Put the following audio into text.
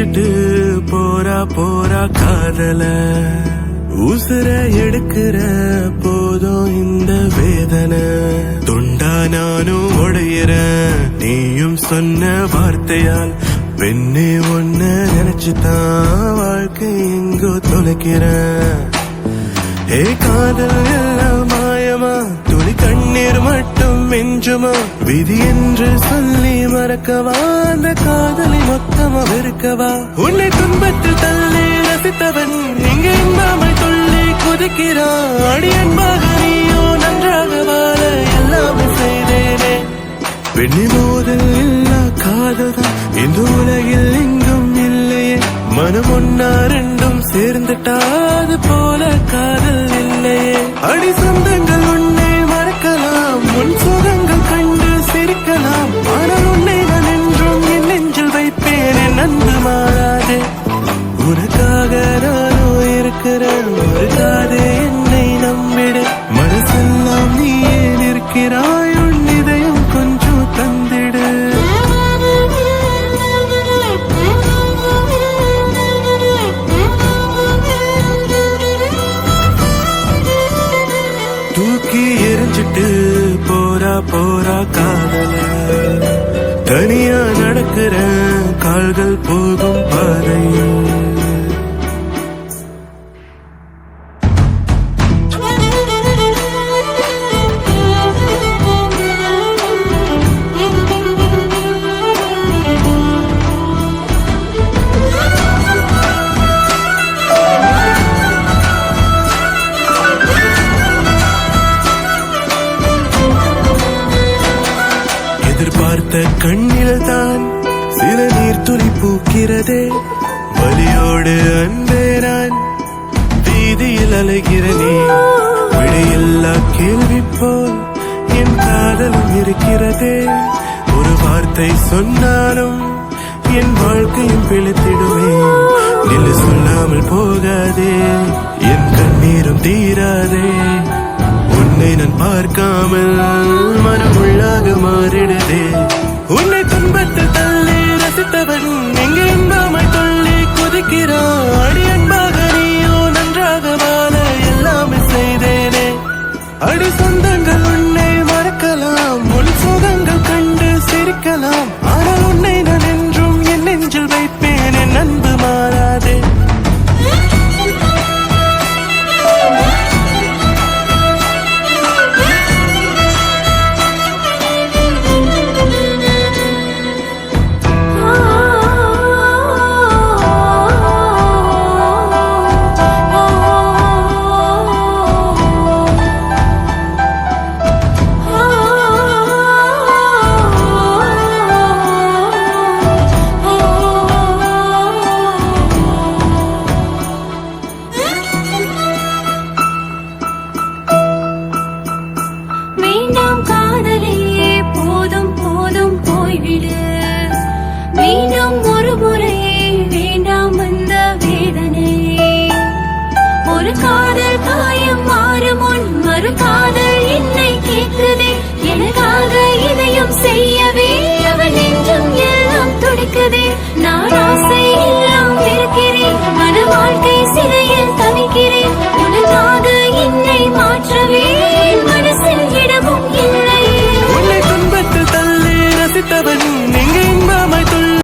எரிஞ்சிட்டு போறா போறா காதல. உசுர எடுக்கிற போதும் இந்த வேதனை. துண்டா நானும் உடையிற நீயும் சொன்ன வார்த்தையால் பெண்ணே ஒன்ன நினைச்சுதான் வாழ்க்கை எங்கோ தொலைக்கிற ஏ காதல் எல்லாம் மாயமா? துளி கண்ணீர் மட்டும் மிஞ்சுமா விதி என்று சொல்லி மறக்கவா? அந்த காதலை மொத்தமா வெறுக்கவா? உன்னை துன்பத்தில் தள்ளி ரசித்தவன் இங்க இன்பாமல் துள்ளி குதிக்கிறான். அடி அன்பாக நீயோ நன்றாக வாழ எல்லாமே செய்தேனே. வெண்ணி மோதல் இல்லா காதல்தான் இந்த உலகில் எங்கும் இல்லையே. மனம் ஒன்னா ரெண்டும் சேர்ந்துட்டாது போல காதல் இல்லையே. அடி சொந்த எரிஞ்சிட்டு போறா போறா காதல. தனியா நடக்கிற கால்கள் போகும் எதிர்பார்த்த கண்ணில் தான் சில நீர் துளி பூக்கிறதே. வலியோடு அன்பே நான் வீதியில் அலைகிறனே விடையில்லா கேள்வி போல் என் காதலும் இருக்கிறதே. ஒரு வார்த்தை சொன்னாலும் என் வாழ்க்கையும் பிழைத்திடுமே. நில்லு சொல்லாமல் போகாதே என் கண்ணீரும் தீராதே. உன்னை நான் பார்க்காமல் இருக்கலாம் এই নম্বর